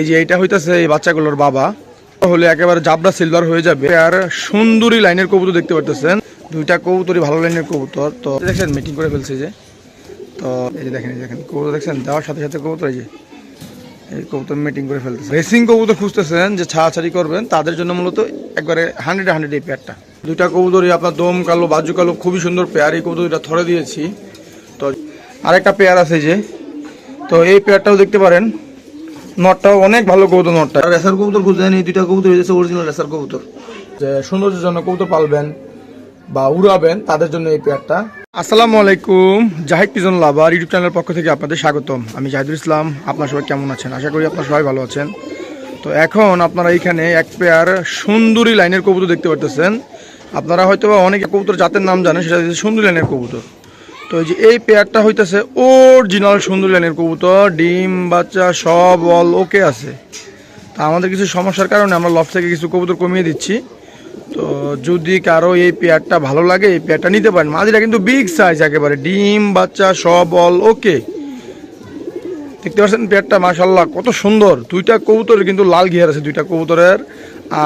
এই যে এটা হইতাছে এই বাচ্চাগুলোর বাবা। হলে একেবারে জাবরা সিলভার হয়ে যাবে। আর সুন্দরী লাইনের কবুতর দেখতে পারতেছেন। দুইটা কবুতরই ভালো লাইনের কবুতর। তো দেখছেন মিটিং করে ফেলছে যে। তো এই যে দেখেন দেখেন, কবুতর দেখছেন? দেওয়ার সাথে সাথে কবুতর এই যে, এই কবুতর মিটিং করে ফেলতেছে। রেসিং কবুতর খুঁজতেছেন যে ছাড়াছাড়ি করবেন, তাদের জন্য মূলত একবারে হান্ড্রেড হান্ড্রেড এই পেয়ারটা দুইটা কবুতরই আপনার দম কালো, বাজু কালো, খুবই সুন্দর পেয়ার এই কবুতর দুইটা ধরে দিয়েছি। তো আরেকটা পেয়ার আছে যে। তো এই পেয়ারটাও দেখতে পারেন। নটটাও অনেক ভালো কবুতর নটটা রেসার কবুতর খুঁজছেন এই দুইটা কবুতর হয়েছে অরিজিনাল রেসার কবুতর। যে সৌন্দর্যের জন্য কবুতর পালবেন বা উড়াবেন তাদের জন্য এই পেয়ারটা। আসসালামু আলাইকুম জাহিদ পিজন লাভার ইউটিউব চ্যানেলের পক্ষ থেকে আপনাদের স্বাগতম। আমি জাহিদুল ইসলাম আপনার সবাই কেমন আছেন? আশা করি আপনার সবাই ভালো আছেন। তো এখন আপনারা এইখানে এক পেয়ার সুন্দরী লাইনের কবুতর দেখতে পারতেছেন। আপনারা হয়তো বা অনেক কবুতর জাতের নাম জানেন সেটা হচ্ছে সুন্দরী লাইনের কবুতর। তো এই যে এই পেয়ারটা হইতেছে অরিজিনাল সুন্দরী লাইনের কবুতর, ডিম, বাচ্চা, সব অল ওকে আছে। তা আমাদের কিছু সমস্যার কারণে আমরা লফ থেকে কিছু কবুতর কমিয়ে দিচ্ছি। তো যদি কারও এই পেয়ারটা ভালো লাগে, এই পেয়ারটা নিতে পারেন। মাঝিটা কিন্তু বিগ সাইজ একেবারে, ডিম, বাচ্চা, সব অল ওকে দেখতে পাচ্ছেন পেয়ারটা মাশাল্লাহ কত সুন্দর। দুইটা কবুতরের কিন্তু লাল ঘিয়ার আছে, দুইটা কবুতরের।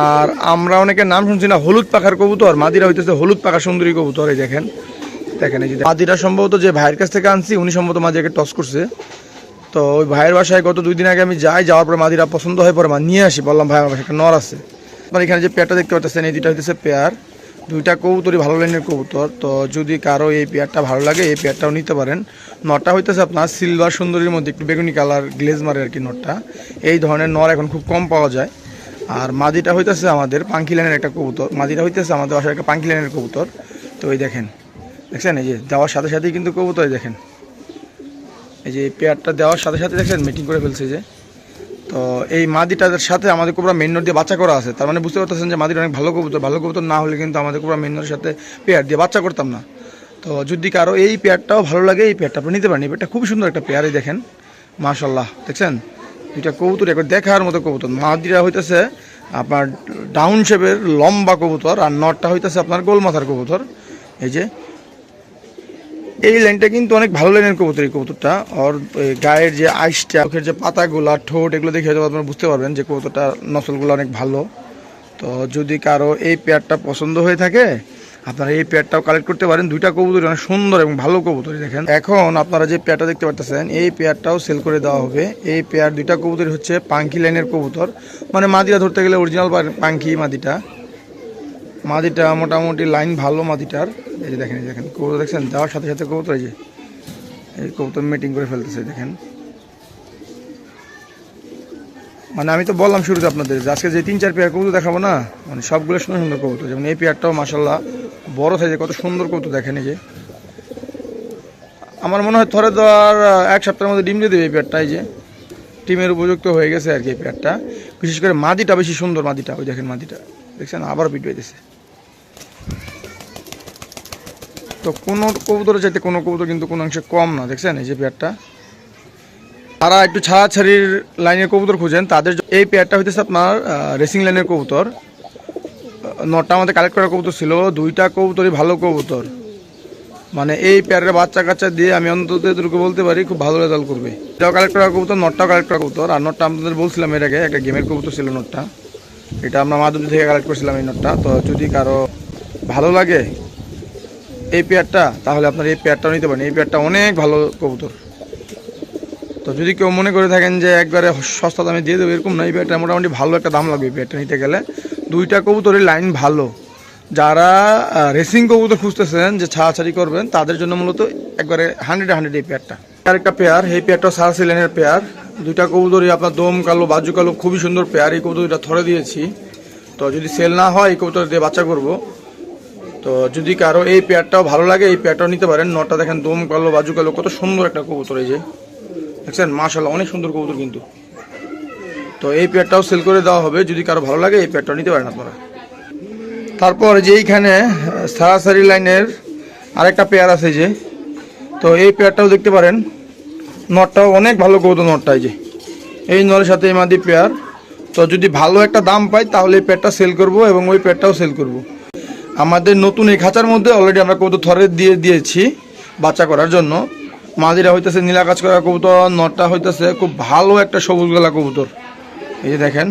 আর আমরা অনেকে নাম শুনছি না, হলুদ পাখার কবুতর। মাদিরা হইতেছে হলুদ পাখা সুন্দরী কবুতর, এই দেখেন। দেখেন এই যে সম্ভবত যে ভাইয়ের কাছ থেকে আনছি, উনি সম্ভবত মাদিরাকে টস করছে। তো ওই ভাইয়ের বাসায় গত দুই দিন আগে আমি যাই, যাওয়ার পরে মাদিরা পছন্দ হয়ে পরে মা, নিয়ে আসি, বললাম, ভাই, আমার বাসায় একটা নর আছে। আপনার এখানে যে পেয়ারটা দেখতে পাচ্ছেন এই দুইটা হইতেছে পেয়ার। দুইটা কবুতরই ভালো লাইনের কবুতর। তো যদি কারও এই পেয়ারটা ভালো লাগে, এই পেয়ারটাও নিতে পারেন। নটটা হইতেছে আপনার সিলভার সুন্দরীর মধ্যে একটু বেগুনি কালার গ্লেজ মারে আর কি নটটা এই ধরনের নর এখন খুব কম পাওয়া যায়। আর মাদিটা হইতেছে আমাদের পাঙ্কি লাইনের একটা কবুতর। মাদিটা হইতেছে আমাদের বাসায় একটা পাঙ্কি লাইনের কবুতর। তো ওই দেখেন। দেখছেন, এই যে দেওয়ার সাথে সাথেই কিন্তু কবুতর দেখেন। এই যে পেয়ারটা দেওয়ার সাথে সাথে দেখছেন মিটিং করে ফেলছে যে। তো এই মাদিটাদের সাথে আমাদের কোবরা মেন নোট দিয়ে বাচ্চা করা আছে। তার মানে বুঝতে পারতেছেন যে মাদিটা অনেক ভালো কবুতর। ভালো কবুতর না হলে কিন্তু আমাদের কোবরা মেন সাথে পেয়ার দিয়ে বাচ্চা করতাম না। তো যদি কারও এই পেয়ারটাও ভালো লাগে, এই পেয়ারটা আপনি নিতে পারেন। এই পেয়ারটা খুবই সুন্দর একটা পেয়ারই দেখেন মাশাল্লাহ দেখছেন? দুইটা কবুতর, একবার দেখার মতো কবুতর। মাদিরা হইতেছে আপনার ডাউন শেপের লম্বা কবুতর আর নটটা হইতেছে আপনার গোল মাথার কবুতর। এই যে এই লাইনটা কিন্তু অনেক ভালো লাইনের কবুতর, এই কবুতরটা। ওর গায়ের যে আইসটা, চোখের যে পাতাগুলা, ঠোঁট, এগুলো দেখে আপনারা বুঝতে পারবেন যে কবুতরটা নসলগুলো অনেক ভালো। তো যদি কারও এই পেয়ারটা পছন্দ হয়ে থাকে, আপনারা এই পেয়ারটাও কালেক্ট করতে পারেন। দুইটা কবুতর অনেক সুন্দর এবং ভালো কবুতর দেখেন। এখন আপনারা যে পেয়ারটা দেখতে পারতেছেন, এই পেয়ারটাও সেল করে দেওয়া হবে। এই পেয়ার দুইটা কবুতর হচ্ছে পাঙ্কি লাইনের কবুতর। মানে মাদিটা ধরতে গেলে অরিজিনাল পাঙ্কি মাদিটা। মাদিটা মোটামুটি লাইন ভালো মাদিটার। এই যে দেখেন, এই দেখেন, কবুতর দেখছেন? দেওয়ার সাথে সাথে কবুতর, এই যে, এই কবুতর মিটিং করে ফেলতেছে দেখেন। মানে আমি তো বললাম শুরুতে আপনাদের যে, আজকে যে তিন, চার পেয়ার কবুতর দেখাবো না মানে সবগুলো সুন্দর সুন্দর কবুতর। যেমন এই পেয়ারটাও মাসাল্লাহ বড় সাইজে কত সুন্দর কবুতর দেখেন, এই যে। আমার মনে হয় থরে দেওয়ার এক সপ্তাহের মধ্যে ডিম দিয়ে দেবে এই পেয়ারটা এই যে। টিমের উপযুক্ত হয়ে গেছে আর কি এই পেয়ারটা বিশেষ করে মাদিটা বেশি সুন্দর মাদিটা, ওই দেখেন মাদিটা। দেখছেন? আবার পিট হইতেছে তো কোনো কবুতরের চাইতে কোনো কবুতর কিন্তু কোনো অংশে কম না, দেখছেন? এই যে পেয়ারটা। তারা একটু ছাড়াছাড়ির লাইনের কবুতর খুঁজেন। তাদের এই পেয়ারটা হইতেছে আপনার রেসিং লাইনের কবুতর। নটা আমাদের কালেক্ট করা কবুতর ছিল। দুইটা কবুতরই ভালো কবুতর। মানে এই পেয়ারের বাচ্চা কাচ্চা দিয়ে আমি অন্তত এটুকু বলতে পারি, খুব ভালো রেজাল্ট করবে। এটাও কালেক্ট করা কবুতর, নটটাও কালেক্ট করা কবুতর। আর নটটা আপনাদের বলছিলাম এর আগে, একটা গেমের কবুতর ছিল নটটা। এটা আমরা মাধবদী থেকে কালেক্ট করছিলাম এই নটটা। তো যদি কারও ভালো লাগে এই পেয়ারটা, তাহলে আপনার এই পেয়ারটাও নিতে পারেন। এই পেয়ারটা অনেক ভালো কবুতর। তো যদি কেউ মনে করে থাকেন যে একবারে সস্তা দামে দিয়ে দেবো, এরকম না, এই পেয়ারটা মোটামুটি ভালো একটা দাম লাগবে এই পেয়ারটা নিতে গেলে। দুইটা কবুতরের লাইন ভালো। যারা রেসিং কবুতর খুঁজতেছেন যে ছাড়াছাড়ি করবেন, তাদের জন্য মূলত একবারে হান্ড্রেড হান্ড্রেড এই পেয়ারটা। আর একটা পেয়ার, এই পেয়ারটা সারা সিলেনের পেয়ার। দুইটা কবুতরই আপনার দম কালো, বাজু কালো, খুবই সুন্দর পেয়ার। এই কবুতর দুইটা ধরে দিয়েছি। তো যদি সেল না হয়, এই কবুতর দিয়ে বাচ্চা করব। তো যদি কারও এই পেয়ারটাও ভালো লাগে, এই পেয়ারটাও নিতে পারেন। নটা দেখেন, দম কালো, বাজু কালো, কত সুন্দর একটা কবুতর এই যে। দেখছেন মাশাল্লাহ অনেক সুন্দর কবুতর কিন্তু। তো এই পেয়ারটাও সেল করে দেওয়া হবে। যদি কারও ভালো লাগে, এই পেয়ারটাও নিতে পারেন আপনারা। তারপর যে এইখানে সারাসারি লাইনের আরেকটা পেয়ার আছে যে। তো এই পেয়ারটাও দেখতে পারেন। নটটাও অনেক ভালো কবুতর নটটা এই যে। এই নরের সাথে এই মাদি পেয়ার। তো যদি ভালো একটা দাম পাই, তাহলে এই পেয়ারটা সেল করব এবং ওই পেয়ারটাও সেল করব। আমাদের নতুন এই খাঁচার মধ্যে অলরেডি আমরা কবুতর থরে দিয়ে দিয়েছি বাচ্চা করার জন্য। মাদিরা হইতেছে নীলা কাজ করা কবুতর, নটটা হইতেছে, খুব ভালো একটা সবুজ গলা কবুতর। এই যে দেখেন।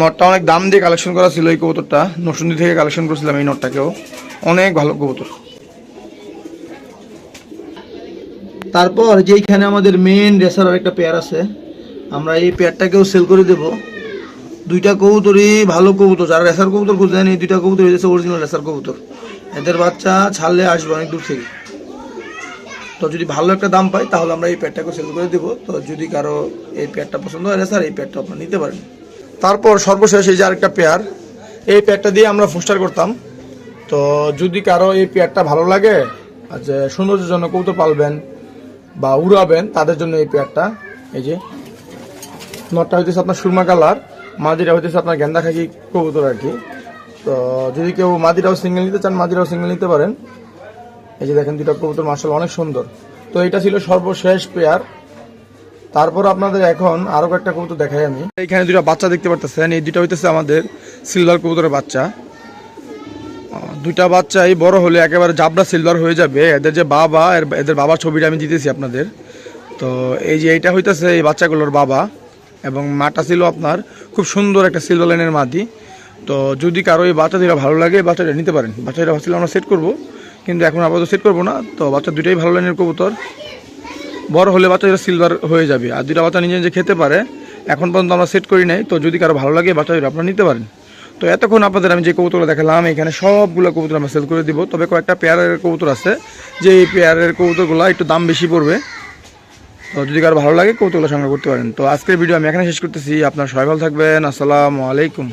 নটটা অনেক দাম দিয়ে কালেকশন করা ছিল এই কবুতরটা। নসুন্দি থেকে কালেকশন করেছিলাম এই নটটাকেও। অনেক ভালো কবুতর। তারপর যেইখানে আমাদের মেন রেসার একটা পেয়ার আছে, আমরা এই পেয়ারটাকেও সেল করে দেব। দুইটা কবুতরই ভালো কবুতর, যারা রেসার কবুতর খুঁজছেন এই দুইটা কবুতর হয়েছে অরিজিনাল রেসার কবুতর। এদের বাচ্চা ছাড়লে আসবে অনেক দূর থেকে। তো যদি ভালো একটা দাম পাই তাহলে আমরা এই প্যাডটাকে সেল করে দেবো। তো যদি কারও এই প্যাডটা পছন্দ হয় স্যার এই প্যাডটা আপনারা নিতে পারেন। তারপর সর্বশেষ এই যে আরেকটা পেয়ার, এই প্যাডটা দিয়ে আমরা ফুস্টার করতাম। তো যদি কারও এই পেয়ারটা ভালো লাগে যে সৌন্দর্যের জন্য কৌতো পালবেন বা উড়াবেন, তাদের জন্য এই পেয়ারটা, এই যে, নটটা হইতেছে আপনার সুরমা কালার। মাদিটা হইতেছে আপনার গেন্দা খাকি কবুতর আর কি। তো যদি কেউ মাদিরাও সিঙ্গেল নিতে চান, মাদিরাও সিঙ্গেল নিতে পারেন। এই যে দেখেন দুটা কবুতর মার্শাল অনেক সুন্দর। তো এটা ছিল সর্বশেষ পেয়ার। তারপর আপনাদের এখন আরও কয়েকটা কবুতর দেখাই আমি। এখানে দুটা বাচ্চা দেখতে পারতেছেন। এই দুটা হইতেছে আমাদের সিলভার কবুতরের বাচ্চা। দুটা বাচ্চাই বড় হলে একেবারে জাবরা সিলভার হয়ে যাবে। এদের যে বাবা এদের বাবার ছবিটা আমি দিতেছি আপনাদের। তো এই যে এইটা হইতেছে এই বাচ্চাগুলোর বাবা। এবং মাটা ছিল আপনার খুব সুন্দর একটা সিলভার লাইনের মাটি। তো যদি কারও এই বাচ্চা দুটা ভালো লাগে বাচ্চাটা নিতে পারেন। বাচ্চাটা ভাবছিলাম আমরা সেট করব, কিন্তু এখন আপাতত সেট করব না। তো বাচ্চা দুটাই ভালো লাইনের কবুতর। বড় হলে বাচ্চা সিলভার হয়ে যাবে। আর দুটা বাচ্চা নিজে নিজে খেতে পারে। এখন পর্যন্ত আমরা সেট করি নাই। তো যদি কারও ভালো লাগে বাচ্চা দুটো আপনারা নিতে পারেন। তো এতক্ষণ আপনাদের আমি যে কবুতর দেখালাম, এখানে সবগুলো কবুতর আমরা সেল করে দিব। তবে কয়েকটা পেয়ারের কবুতর আছে। যে এই পেয়ারের কবুতরগুলো একটু দাম বেশি পড়বে। তো যদি কারও ভালো লাগে কৌতুকগুলো সংগ্রহ করতে পারেন। তো আজকের ভিডিও আমি এখানে শেষ করতেছি। আপনার সবাই ভালো থাকবেন। আসসালামু আলাইকুম।